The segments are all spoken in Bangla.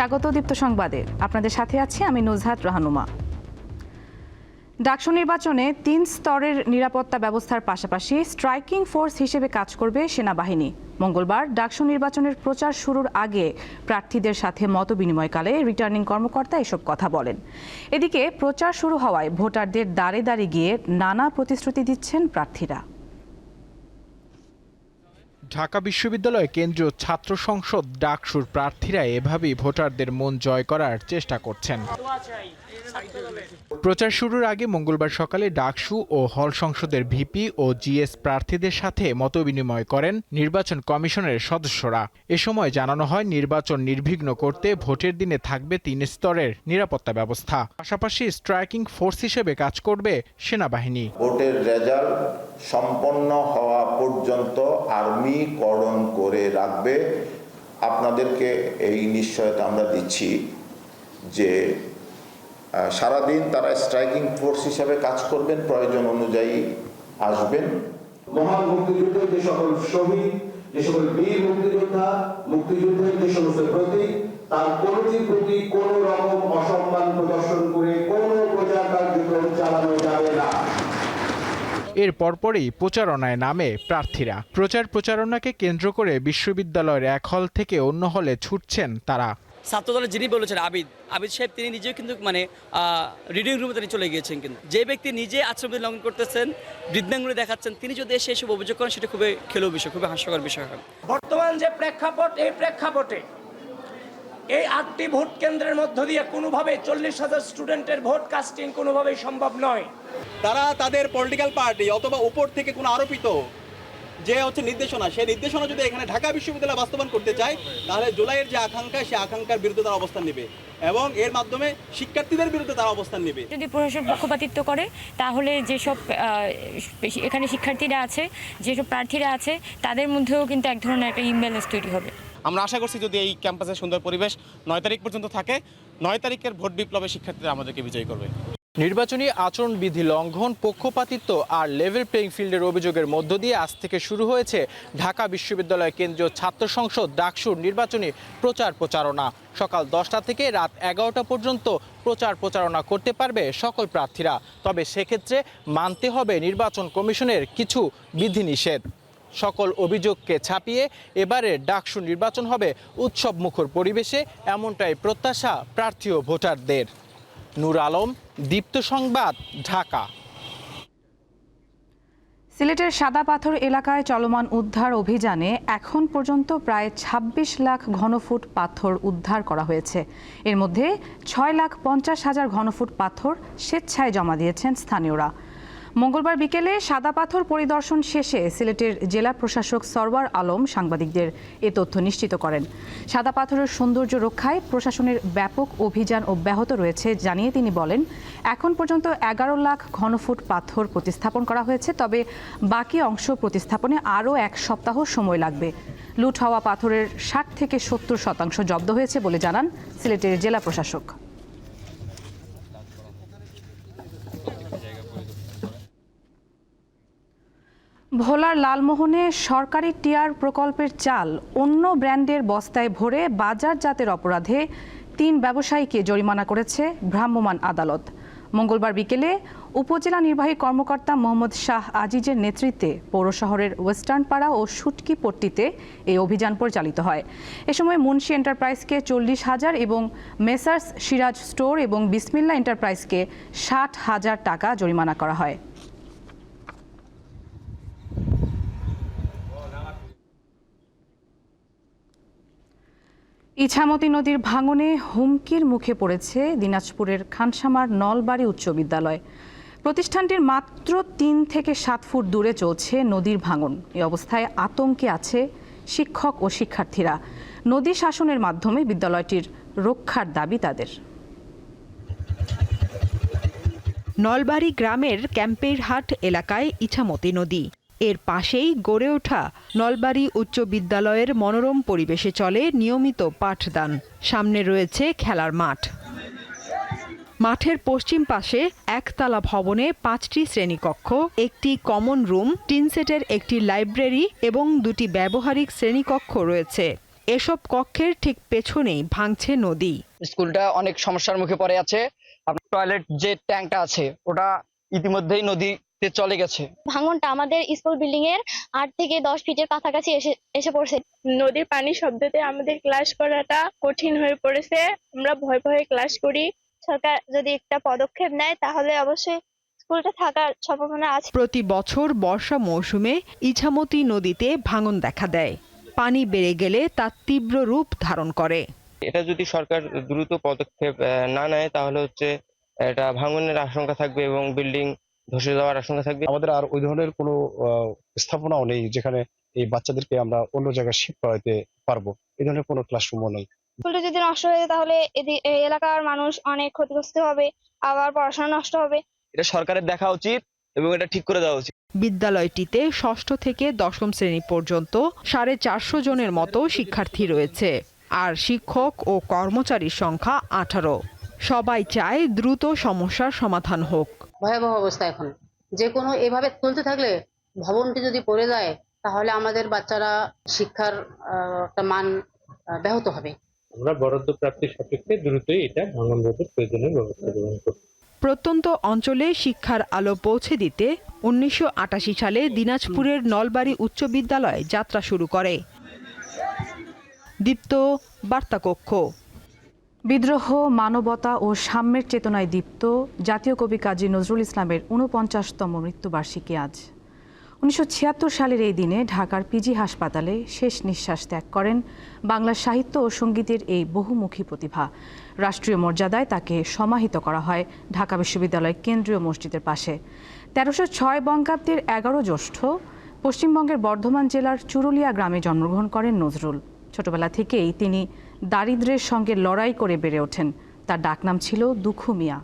স্বাগত দীপ্ত সংবাদে। আপনাদের সাথে আছি আমি নুজহাত রাহানুমা। ডাকসু নির্বাচনে তিন স্তরের নিরাপত্তা ব্যবস্থার পাশাপাশি স্ট্রাইকিং ফোর্স হিসেবে কাজ করবে সেনাবাহিনী। মঙ্গলবার ডাকসু নির্বাচনের প্রচার শুরুর আগে প্রার্থীদের সাথে মত বিনিময়কালে রিটার্নিং কর্মকর্তা এসব কথা বলেন। এদিকে প্রচার শুরু হওয়ায় ভোটারদের দাঁড়ে দাঁড়ে গিয়ে নানা প্রতিশ্রুতি দিচ্ছেন প্রার্থীরা। ঢাকা বিশ্ববিদ্যালয় কেন্দ্রীয় ছাত্র সংসদ ডাকসুর প্রার্থীরা এভাবেই ভোটারদের মন জয় করার চেষ্টা করছেন। প্রচার শুরুর আগে মঙ্গলবার সকালে ডাকসু ও হল সংসদের ভিপি ও জিএস প্রার্থীদের সাথে মতবিনিময় করেন নির্বাচন কমিশনের সদস্যরা। এ সময় জানানো হয়, নির্বাচন নির্বিঘ্ন করতে ভোটের দিনে থাকবে তিন স্তরের নিরাপত্তা ব্যবস্থা। পাশাপাশি স্ট্রাইকিং ফোর্স হিসেবে কাজ করবে সেনাবাহিনী। ভোটের রেজাল্ট সম্পন্ন হওয়া পর্যন্ত আর্মি করণ করে রাখবে। আপনাদেরকে এই নিশ্চয়তা আমরা দিচ্ছি যে সারাদিন তারা স্ট্রাইকিং ফোর্স হিসাবে কাজ করবেন, প্রয়োজন অনুযায়ী আসবেন। মহান মুক্তিযুদ্ধের যে সকল শহীদ, যে সকল বীর মুক্তিযোদ্ধা মুক্তিযুদ্ধের যে সমস্ত প্রতীক তার কোনটির প্রতি কোন রকম অসম্মান প্রদর্শন করে কোন প্রচার কার্যক্রম চালানো যাবে না। এর পরপরই প্রচারণায় নামে প্রার্থীরা। প্রচার প্রচারণাকে কেন্দ্র করে বিশ্ববিদ্যালয়ের এক হল থেকে অন্য হলে ছুটছেন তারা। ছাত্রদলের যিনি বলেছেন আবিদ আবিদ সাহেব তিনি নিজেও কিন্তু মানে রিডিং রুমে তিনি চলে গিয়েছেন কিন্তু। যে ব্যক্তি নিজে আশ্রমবিধি লঙ্ঘন করতেছেন বৃদ্ধাঙ্গুলি দেখাচ্ছেন তিনি যদি এসে এসব অভিযোগ করেন সেটা খুবই খেলো বিষয় খুবই হাস্যকর বিষয় হয় বর্তমান যে প্রেক্ষাপট এই প্রেক্ষাপটে এই আটটি ভোট কেন্দ্রের মধ্য দিয়ে কোনোভাবে চল্লিশ হাজার স্টুডেন্টের ভোট কাস্টিং কোনোভাবেই সম্ভব নয়। তারা তাদের পলিটিক্যাল পার্টি অথবা উপর থেকে কোনো আরোপিত যে হচ্ছে নির্দেশনা সেই নির্দেশনা যদি এখানে ঢাকা বিশ্ববিদ্যালয় বাস্তবায়ন করতে চায় তাহলে জুলাইয়ের যে আকাঙ্ক্ষা সেই আকাঙ্ক্ষার বিরুদ্ধে তারা অবস্থান নেবে এবং এর মাধ্যমে শিক্ষার্থীদের বিরুদ্ধে তারা অবস্থান নেবে। যদি প্রশাসন পক্ষপাতিত্ব করে তাহলে যেসব এখানে শিক্ষার্থীরা আছে যেসব প্রার্থীরা আছে তাদের মধ্যেও কিন্তু এক ধরনের একটা ইমব্যালেন্স তৈরি হবে। আমরা আশা করছি যদি এই ক্যাম্পাসে সুন্দর পরিবেশ নয় তারিখ পর্যন্ত থাকে, নয় তারিখের ভোট বিপ্লবে শিক্ষার্থীরা আমাদেরকে বিজয়ী করবে। নির্বাচনী আচরণ বিধি লঙ্ঘন, পক্ষপাতিত্ব আর লেভেল প্লেইং ফিল্ডের অভিযোগের মধ্য দিয়ে আজ থেকে শুরু হয়েছে ঢাকা বিশ্ববিদ্যালয় কেন্দ্রীয় ছাত্র সংসদ ডাকসুর নির্বাচনী প্রচার প্রচারণা। সকাল দশটা থেকে রাত এগারোটা পর্যন্ত প্রচার প্রচারণা করতে পারবে সকল প্রার্থীরা। তবে সেক্ষেত্রে মানতে হবে নির্বাচন কমিশনের কিছু বিধিনিষেধ। সকল অভিযোগকে ছাপিয়ে এবারে ডাকসু নির্বাচন হবে উৎসব মুখর পরিবেশে, এমনটাই প্রত্যাশা প্রার্থী ও ভোটারদের। নূর আলম, দীপ্ত সংবাদ, ঢাকা। সিলেটের সাদা পাথর এলাকায় চলমান উদ্ধার অভিযানে এখন পর্যন্ত প্রায় ২৬ লাখ ঘনফুট পাথর উদ্ধার করা হয়েছে। এর মধ্যে ছয় লাখ পঞ্চাশ হাজার ঘনফুট পাথর স্বেচ্ছায় জমা দিয়েছেন স্থানীয়রা। মঙ্গলবার বিকেলে সাদা পাথর পরিদর্শন শেষে সিলেটের জেলা প্রশাসক সরওয়ার আলম সাংবাদিকদের এ তথ্য নিশ্চিত করেন। সাদা পাথরের সৌন্দর্য রক্ষায় প্রশাসনের ব্যাপক অভিযান অব্যাহত রয়েছে জানিয়ে তিনি বলেন, এখন পর্যন্ত এগারো লাখ ঘনফুট পাথর প্রতিস্থাপন করা হয়েছে, তবে বাকি অংশ প্রতিস্থাপনে আরও এক সপ্তাহ সময় লাগবে। লুট হওয়া পাথরের ষাট থেকে সত্তর শতাংশ জব্দ হয়েছে বলে জানান সিলেটের জেলা প্রশাসক। ভোলার লালমোহনে সরকারি টিয়ার প্রকল্পের চাল অন্য ব্র্যান্ডের বস্তায় ভরে বাজারজাতের অপরাধে তিন ব্যবসায়ীকে জরিমানা করেছে ভ্রাম্যমাণ আদালত। মঙ্গলবার বিকেলে উপজেলা নির্বাহী কর্মকর্তা মোহাম্মদ শাহ আজিজের নেতৃত্বে পৌর শহরের ওয়েস্টার্ন পাড়া ও সুটকি পট্টিতে এই অভিযান পরিচালিত হয়। এ সময় মুন্সি এন্টারপ্রাইজকে চল্লিশ হাজার এবং মেসার্স সিরাজ স্টোর এবং বিসমিল্লা এন্টারপ্রাইজকে ষাট হাজার টাকা জরিমানা করা হয়। ইছামতি নদীর ভাঙনে হুমকির মুখে পড়েছে দিনাজপুরের খানসামার নলবাড়ি উচ্চ বিদ্যালয়। প্রতিষ্ঠানটির মাত্র তিন থেকে সাত ফুট দূরে চলছে নদীর ভাঙন। এই অবস্থায় আতঙ্কে আছে শিক্ষক ও শিক্ষার্থীরা। নদী শাসনের মাধ্যমে বিদ্যালয়টির রক্ষার দাবি তাদের। নলবাড়ি গ্রামের ক্যাম্পের হাট এলাকায় ইছামতি নদী। এর পাশেই গড়ে ওঠা নলবাড়ি উচ্চ বিদ্যালয়ের মনোরম পরিবেশে চলে নিয়মিত পাঠদান। সামনে রয়েছে খেলার মাঠ। মাঠের পশ্চিম পাশে একতলা ভবনে পাঁচটি শ্রেণীকক্ষ, একটি কমন রুম টিনসেটের একটি লাইব্রেরি এবং দুটি ব্যবহারিক শ্রেণীকক্ষ রয়েছে। এসব কক্ষের ঠিক পেছনেই ভাঙছে নদী। স্কুলটা অনেক সমস্যার মুখে পড়ে আছে। টয়লেট যে ট্যাঙ্কটা আছে, ওটা ইতিমধ্যেই নদীতে চলে গেছে। ভাঙনটা আমাদের স্কুল বিল্ডিং এর আট থেকে দশ ফিটের কাছাকাছি এসে এসে পড়ছে। নদীর পানি শব্দতে আমাদের ক্লাস করাটা কঠিন হয়ে পড়েছে। আমরা ভয় ভয়ে ক্লাস করি। সরকার যদি একটা পদক্ষেপ নেয় তাহলে অবশ্যই স্কুলটা থাকার সম্ভাবনা আছে। প্রতি বছর বর্ষা মৌসুমে ইছামতি নদীতে ভাঙন দেখা দেয়। পানি বেড়ে গেলে তা তীব্র রূপ ধারণ করে। এটা যদি সরকার দ্রুত পদক্ষেপ না নেয় তাহলে হচ্ছে এটা ভাঙনের আশঙ্কা থাকবে এবং বিল্ডিং ধসে যাওয়ার আশঙ্কা থাকবে? আমাদের আর ওই ধরনের কোনো আহ, স্থাপনাও নেই যেখানে এই বাচ্চাদেরকে আমরা অন্য জায়গায় শিফট করাইতে পারব। এই ধরনের কোনো ক্লাসরুমও নেই। স্কুলটা যদি নষ্ট হয়ে যায় তাহলে এলাকার মানুষ অনেক ক্ষতিগ্রস্ত হবে আবার পড়াশোনা নষ্ট হবে। এটা সরকারের দেখা উচিত এবং এটা ঠিক করে দেওয়া উচিত। বিদ্যালয়টিতে ষষ্ঠ থেকে দশম শ্রেণি পর্যন্ত সাড়ে চারশো জনের মতো শিক্ষার্থী রয়েছে আর শিক্ষক ও কর্মচারীর সংখ্যা আঠারো। সবাই চায় দ্রুত সমস্যার সমাধান হোক। ভয়াবহ অবস্থা এখন। যে কোনো এভাবে চলতে থাকলে ভবনটি যদি পড়ে যায় তাহলে আমাদের বাচ্চারা শিক্ষার একটা মান ব্যাহত হবে। আমরা বরাদ্দ প্রাপ্তির সাপেক্ষে দ্রুতই এটা ভাঙন রোধের প্রয়োজনীয় ব্যবস্থা গ্রহণ করব। প্রত্যন্ত অঞ্চলে শিক্ষার আলো পৌঁছে দিতে উনিশশো আটাশি সালে দিনাজপুরের নলবাড়ি উচ্চ বিদ্যালয় যাত্রা শুরু করে। দীপ্ত বার্তাকক্ষ। বিদ্রোহ, মানবতা ও সাম্যের চেতনায় দীপ্ত, জাতীয় কবি কাজী নজরুল ইসলামের ঊনপঞ্চাশতম মৃত্যুবার্ষিকী আজ। উনিশশো ছিয়াত্তর সালের এই দিনে ঢাকার পিজি হাসপাতালে শেষ নিঃশ্বাস ত্যাগ করেন বাংলা সাহিত্য ও সঙ্গীতের এই বহুমুখী প্রতিভা। রাষ্ট্রীয় মর্যাদায় তাকে সমাহিত করা হয় ঢাকা বিশ্ববিদ্যালয় কেন্দ্রীয় মসজিদের পাশে। তেরোশো ছয় বঙ্গাব্দের এগারো জ্যৈষ্ঠ পশ্চিমবঙ্গের বর্ধমান জেলার চুরুলিয়া গ্রামে জন্মগ্রহণ করেন নজরুল। ছোটবেলা থেকেই তিনি দারিদ্র্যের সঙ্গে লড়াই করে বেড়ে ওঠেন। তার ডাকনাম ছিল দুখু মিয়া।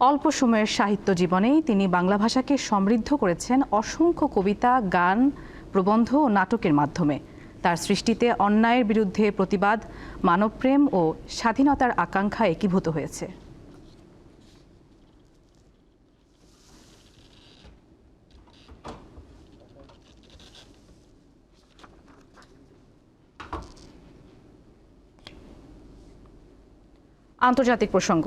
অল্প সময়ের সাহিত্য জীবনেই তিনি বাংলা ভাষাকে সমৃদ্ধ করেছেন অসংখ্য কবিতা, গান, প্রবন্ধ ও নাটকের মাধ্যমে। তার সৃষ্টিতে অন্যায়ের বিরুদ্ধে প্রতিবাদ, মানবপ্রেম ও স্বাধীনতার আকাঙ্ক্ষা একীভূত হয়েছে। আন্তর্জাতিক প্রসঙ্গ।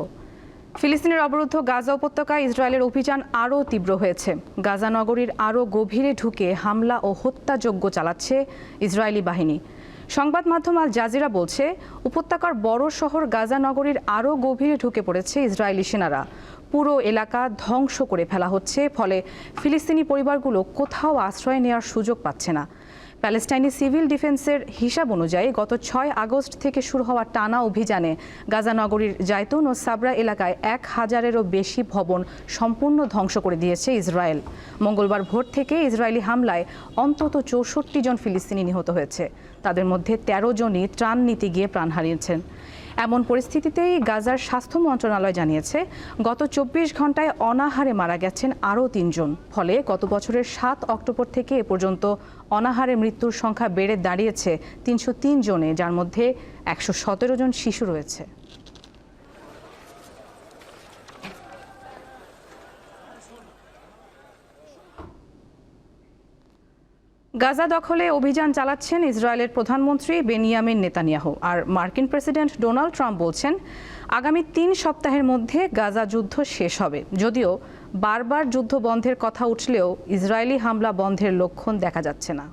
ফিলিস্তিনের অবরুদ্ধ গাজা উপত্যকায় ইসরায়েলের অভিযান আরও তীব্র হয়েছে। গাজা নগরীর আরও গভীরে ঢুকে হামলা ও হত্যাযজ্ঞ চালাচ্ছে ইসরায়েলি বাহিনী। সংবাদ মাধ্যম আল জাজিরা বলছে, উপত্যকার বড় শহর গাজা নগরীর আরও গভীরে ঢুকে পড়েছে ইসরায়েলি সেনারা। পুরো এলাকা ধ্বংস করে ফেলা হচ্ছে, ফলে ফিলিস্তিনি পরিবারগুলো কোথাও আশ্রয় নেওয়ার সুযোগ পাচ্ছে না। প্যালেস্টাইনি সিভিল ডিফেন্সের হিসাব অনুযায়ী গত ছয় আগস্ট থেকে শুরু হওয়া টানা অভিযানে গাজা নগরীর জায়তুন ও সাবরা এলাকায় এক হাজারেরও বেশি ভবন সম্পূর্ণ ধ্বংস করে দিয়েছে ইসরায়েল। মঙ্গলবার ভোর থেকে ইসরায়েলি হামলায় অন্তত চৌষট্টি জন ফিলিস্তিনি নিহত হয়েছে। তাদের মধ্যে ১৩ জনই ত্রাণ নিতে গিয়ে প্রাণ হারিয়েছেন। এমন পরিস্থিতিতেই গাজার স্বাস্থ্য মন্ত্রণালয় জানিয়েছে, গত চব্বিশ ঘন্টায় অনাহারে মারা গেছেন আরও তিনজন। ফলে গত বছরের সাত অক্টোবর থেকে এ পর্যন্ত অনাহারে মৃত্যুর সংখ্যা বেড়ে দাঁড়িয়েছে তিনশো তিন জনে, যার মধ্যে একশো সতেরো জন শিশু রয়েছে। গাজা দখলে অভিযান চালাচ্ছেন ইসরায়েলের প্রধানমন্ত্রী বেনিয়ামিন নেতানিয়াহু। আর মার্কিন প্রেসিডেন্ট ডোনাল্ড ট্রাম্প বলছেন, আগামী তিন সপ্তাহের মধ্যে গাজা যুদ্ধ শেষ হবে। যদিও বারবার যুদ্ধ বন্ধের কথা উঠলেও ইসরায়েলি হামলা বন্ধের লক্ষণ দেখা যাচ্ছে না।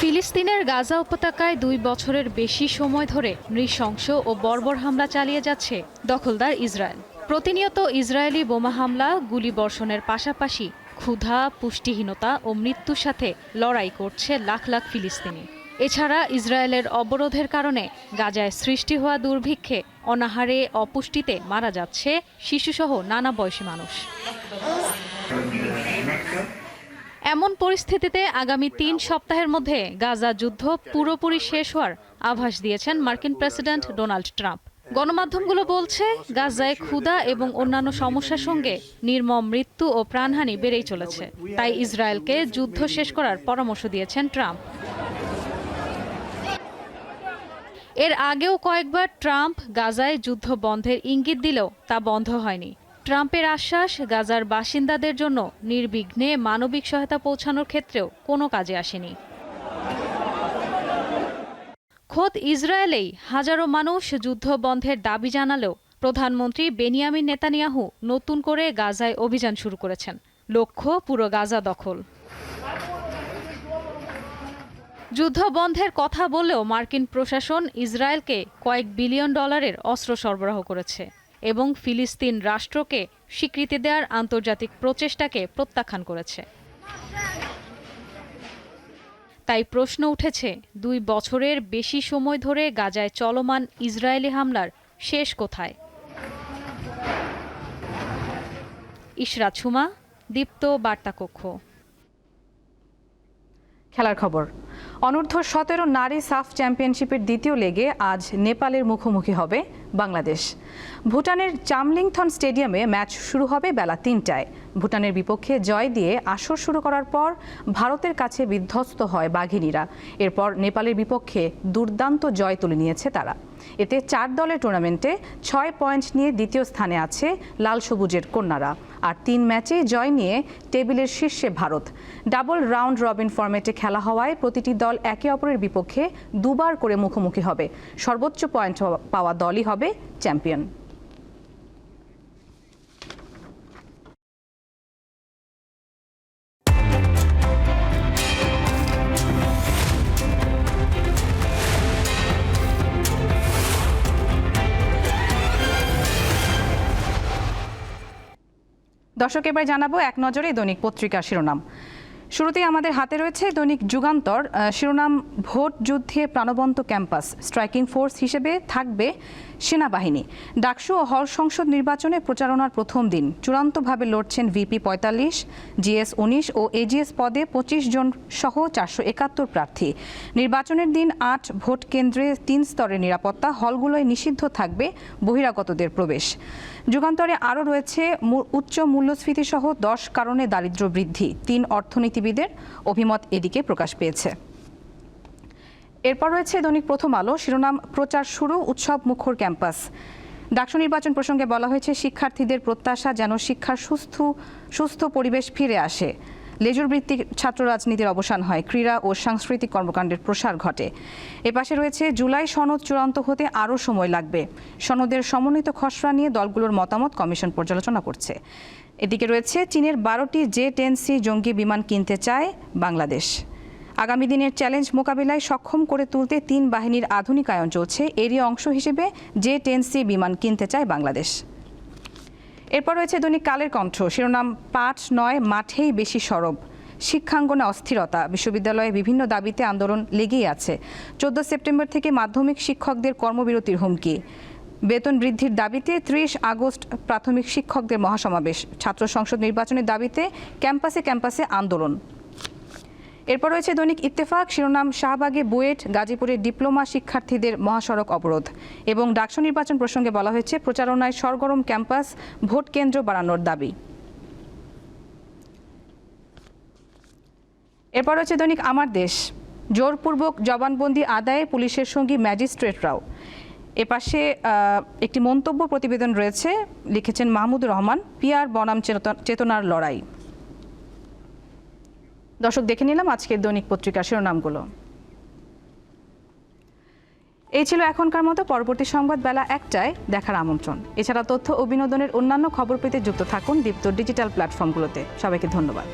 ফিলিস্তিনের গাজা উপত্যকায় দুই বছরের বেশি সময় ধরে নৃশংস ও বর্বর হামলা চালিয়ে যাচ্ছে দখলদার ইসরায়েল। প্রতিনিয়ত ইসরায়েলি বোমা হামলা, গুলি বর্ষণের পাশাপাশি ক্ষুধা, পুষ্টিহীনতা ও মৃত্যুর সাথে লড়াই করছে লাখ লাখ ফিলিস্তিনি। এছাড়া ইসরায়েলের অবরোধের কারণে গাজায় সৃষ্টি হওয়া দুর্ভিক্ষে অনাহারে, অপুষ্টিতে মারা যাচ্ছে শিশুসহ নানা বয়সী মানুষ। এমন পরিস্থিতিতে আগামী তিন সপ্তাহের মধ্যে গাজা যুদ্ধ পুরোপুরি শেষ হওয়ার আভাস দিয়েছেন মার্কিন প্রেসিডেন্ট ডোনাল্ড ট্রাম্প। গণমাধ্যমগুলো বলছে, গাজায় ক্ষুধা এবং অন্যান্য সমস্যার সঙ্গে নির্মম মৃত্যু ও প্রাণহানি বেড়েই চলেছে। তাই ইসরায়েলকে যুদ্ধ শেষ করার পরামর্শ দিয়েছেন ট্রাম্প। এর আগেও কয়েকবার ট্রাম্প গাজায় যুদ্ধ বন্ধের ইঙ্গিত দিলেও তা বন্ধ হয়নি। ট্রাম্পের আশ্বাস, গাজার বাসিন্দাদের জন্য নির্বিঘ্নে মানবিক সহায়তা পৌঁছানোর ক্ষেত্রেও কোনো কাজে আসেনি। খোদ ইসরায়েলেই হাজারো মানুষ যুদ্ধ বন্ধের দাবি জানালেও প্রধানমন্ত্রী বেনিয়ামিন নেতানিয়াহু নতুন করে গাজায় অভিযান শুরু করেছেন। লক্ষ্য, পুরো গাজা দখল। যুদ্ধ বন্ধের কথা বলেও মার্কিন প্রশাসন ইসরায়েলকে কয়েক বিলিয়ন ডলারের অস্ত্র সরবরাহ করেছে এবং ফিলিস্তিন রাষ্ট্রকে স্বীকৃতি দেওয়ার আন্তর্জাতিক প্রচেষ্টাকে প্রত্যাখ্যান করেছে। তাই প্রশ্ন উঠেছে, দুই বছরের বেশি সময় ধরে গাজায় চলমান ইসরায়েলি হামলার শেষ কোথায়? ইশরা ছুমা দীপ্ত বার্তাকক্ষ। খেলার খবর। অনূর্ধ্ব সতেরো নারী সাফ চ্যাম্পিয়নশিপের দ্বিতীয় লেগে আজ নেপালের মুখোমুখি হবে বাংলাদেশ। ভুটানের চামলিংথন স্টেডিয়ামে ম্যাচ শুরু হবে বেলা তিনটায়। ভুটানের বিপক্ষে জয় দিয়ে আসর শুরু করার পর ভারতের কাছে বিধ্বস্ত হয় বাঘিনীরা। এরপর নেপালের বিপক্ষে দুর্দান্ত জয় তুলে নিয়েছে তারা। এতে চার দলের টুর্নামেন্টে ছয় পয়েন্ট নিয়ে দ্বিতীয় স্থানে আছে লাল সবুজের কন্যারা। আর তিন ম্যাচে জয় নিয়ে টেবিলের শীর্ষে ভারত। ডাবল রাউন্ড রবিন ফর্মেটে খেলা হওয়ায় প্রতিটি দল একে অপরের বিপক্ষে দুবার করে মুখোমুখি হবে। সর্বোচ্চ পয়েন্ট পাওয়া দলই হবে চ্যাম্পিয়ন দর্শক, এবার জানাব এক নজরে দৈনিক পত্রিকার শিরোনাম। শুরুতেই আমাদের হাতে রয়েছে দৈনিক যুগান্তর শিরোনাম, ভোট যুদ্ধে প্রাণবন্ত ক্যাম্পাস, স্ট্রাইকিং ফোর্স হিসেবে থাকবে সেনাবাহিনী। ডাকসু ও হল সংসদ নির্বাচনে প্রচারণার প্রথম দিন, চূড়ান্তভাবে লড়ছেন ভিপি পঁয়তাল্লিশ, জিএস উনিশ ও এজিএস পদে পঁচিশ জন সহ চারশো একাত্তর প্রার্থী। নির্বাচনের দিন আট ভোট কেন্দ্রে তিন স্তরের নিরাপত্তা, হলগুলোয় নিষিদ্ধ থাকবে বহিরাগতদের প্রবেশ। যুগান্তরে আরও রয়েছে উচ্চ মূল্যস্ফীতি সহ দশ কারণে দারিদ্র বৃদ্ধি। তিন অর্থনীতিবিদের অভিমত এদিকে প্রকাশ পেয়েছে। এরপর রয়েছে দৈনিক প্রথম আলো। শিরোনাম, প্রচার শুরু, উৎসব মুখর ক্যাম্পাস। ডাকসু নির্বাচন প্রসঙ্গে বলা হয়েছে, শিক্ষার্থীদের প্রত্যাশা যেন শিক্ষার সুস্থ সুস্থ পরিবেশ ফিরে আসে। লেজুর ভিত্তিক ছাত্র রাজনীতির অবসান হয়, ক্রীড়া ও সাংস্কৃতিক কর্মকাণ্ডের প্রসার ঘটে। এপাশে রয়েছে, জুলাই সনদ চূড়ান্ত হতে আরও সময় লাগবে। সনদের সমন্বিত খসড়া নিয়ে দলগুলোর মতামত কমিশন পর্যালোচনা করছে। এদিকে রয়েছে, চীনের বারোটি জে টেন সি জঙ্গি বিমান কিনতে চায় বাংলাদেশ। আগামী দিনের চ্যালেঞ্জ মোকাবিলায় সক্ষম করে তুলতে তিন বাহিনীর আধুনিকায়ন চলছে। এরই অংশ হিসেবে জে টেন সি বিমান কিনতে চায় বাংলাদেশ। এরপর রয়েছে দৈনিক কালের কণ্ঠ। শিরোনাম, পাঠ নয়, মাঠেই বেশি সরব। শিক্ষাঙ্গনে অস্থিরতা। বিশ্ববিদ্যালয়ে বিভিন্ন দাবিতে আন্দোলন লেগেই আছে। চোদ্দ সেপ্টেম্বর থেকে মাধ্যমিক শিক্ষকদের কর্মবিরতির হুমকি। বেতন বৃদ্ধির দাবিতে ত্রিশ আগস্ট প্রাথমিক শিক্ষকদের মহাসমাবেশ। ছাত্র সংসদ নির্বাচনের দাবিতে ক্যাম্পাসে ক্যাম্পাসে আন্দোলন। এরপর রয়েছে দৈনিক ইত্তেফাক, শিরোনাম শাহবাগে বুয়েট, গাজীপুরের ডিপ্লোমা শিক্ষার্থীদের মহাসড়ক অবরোধ এবং ডাকসু নির্বাচন প্রসঙ্গে বলা হয়েছে, প্রচারণায় সরগরম ক্যাম্পাস, ভোট কেন্দ্র বাড়ানোর দাবি। এরপর রয়েছে দৈনিক আমার দেশ, জোরপূর্বক জবানবন্দি আদায়ে পুলিশের সঙ্গী ম্যাজিস্ট্রেটরাও। এপাশে একটি মন্তব্য প্রতিবেদন রয়েছে, লিখেছেন মাহমুদুর রহমান পিয়ার বনাম চেতন- চেতনার লড়াই। দর্শক দেখে নিলাম আজকের দৈনিক পত্রিকার শিরোনামগুলো। এই ছিল এখনকার মতো, পরবর্তী সংবাদ বেলা একটায় দেখার আমন্ত্রণ। এছাড়া তথ্য ও বিনোদনের অন্যান্য খবর পেতে যুক্ত থাকুন দীপ্ত ডিজিটাল প্ল্যাটফর্মগুলোতে। সবাইকে ধন্যবাদ।